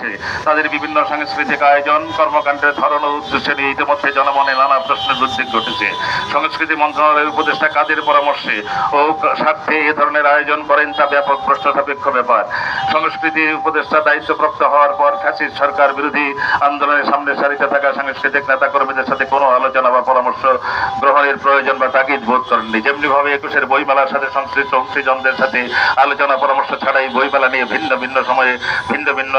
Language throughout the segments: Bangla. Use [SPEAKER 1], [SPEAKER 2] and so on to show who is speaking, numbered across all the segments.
[SPEAKER 1] হচ্ছে। তাদের বিভিন্ন সাংস্কৃতিক আয়োজন, কর্মকাণ্ডের ধরন ও উদ্দেশ্য নিয়ে ইতিমধ্যে জনমনে নানা প্রশ্নের উদ্বেগ ঘটেছে। সংস্কৃতি মন্ত্রণালয়ের উপদেষ্টা কাদের পরামর্শে ও স্বার্থে এ ধরনের আয়োজন করেন তা ব্যাপক প্রশ্ন সাপেক্ষ ব্যাপার। সংস্কৃতি উপদেষ্টা দায়িত্বপ্রাপ্ত হওয়ার পর ফ্যাসিস্ট সরকার বিরোধী আন্দোলনের সামনে সারিতে থাকা সাংস্কৃতিক নেতাকর্মীদের সাথে কোনো আলোচনা বা পরামর্শ গ্রহণের প্রয়োজন বা তাগিদ বোধ করেননি। যেমনি ভাবে একুশের বইমেলার সাথে সংশ্লিষ্ট অংশীজনদের সাথে আলোচনা পরামর্শ ছাড়াই বইমেলা নিয়ে ভিন্ন ভিন্ন সময়ে ভিন্ন ভিন্ন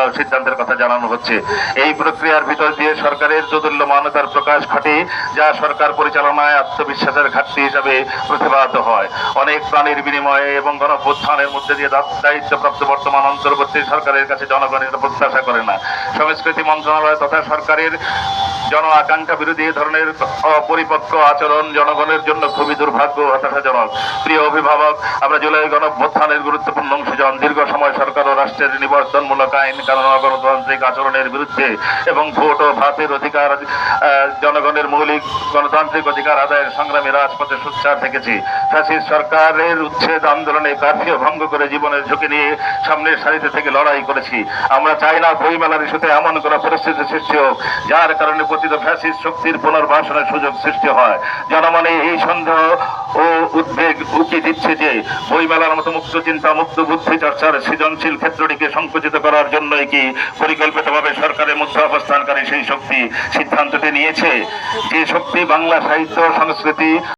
[SPEAKER 1] সিদ্ধান্তের কথা জানানো হচ্ছে। এই প্রক্রিয়ার ভিতর দিয়ে সরকারের জদুল্যমানতার প্রকাশ ঘটে, যা সরকার পরিচালনায় আত্মবিশ্বাসের ঘাটতি হিসাবে প্রতিবাদ হয়। অনেক প্রাণীর বিনিময়ে এবং গণপ্রত্থানের মধ্যে দিয়ে দায়িত্বপ্রাপ্ত বর্তমান অন্তর্বর্তী সরকারের কাছে জনগণের প্রত্যাশা করে না। সংস্কৃতি মন্ত্রণালয় তথা সরকারের জন আকাঙ্ক্ষা বিরোধী ধরনের অপরিপক্ক আচরণ জনগণের জন্য খুবই দুর্ভাগ্য হতাশাজনক প্রিয় অভিভাবক, আমরা জুলাই গণভ্যুত্থানের গুরুত্বপূর্ণ অংশজন। দীর্ঘ সময় সরকার ও রাষ্ট্রের নিবর্তনমূলক আইন, কারণ গণতান্ত্রিক আচরণের বিরুদ্ধে এবং ভোট ও ভাতের অধিকার জনগণের মৌলিক গণতান্ত্রিক অধিকার আদায়ের সংগ্রামে রাজপথে সোচ্চার থেকেছি। ফ্যাসিস্ট সরকারের উচ্ছেদ আন্দোলনে কার্ফিউ ভঙ্গ করে জীবনের ঝুঁকি নিয়ে সামনের সারিতে থেকে লড়াই করেছি। আমরা চাই না বইমেলার ইস্যুতে এমন কোনো পরিস্থিতি সৃষ্টি হোক, যার কারণে পতিত ফ্যাসিস শক্তির পুনর্বাসনের সুযোগ সৃষ্টি হয়। জনমনে এই সন্দেহ ও উদ্বেগ উকি দিচ্ছে যে, বইমেলার মতো মুক্ত চিন্তা মুক্ত বুদ্ধি চর্চার সৃজনশীল ক্ষেত্রটিকে সংকুচিত করার জন্যই কি পরিকল্পিতভাবে সরকারের মধ্যে অবস্থানকারী সেই শক্তি সিদ্ধান্তটি নিয়েছে? যে শক্তি বাংলা সাহিত্য সংস্কৃতি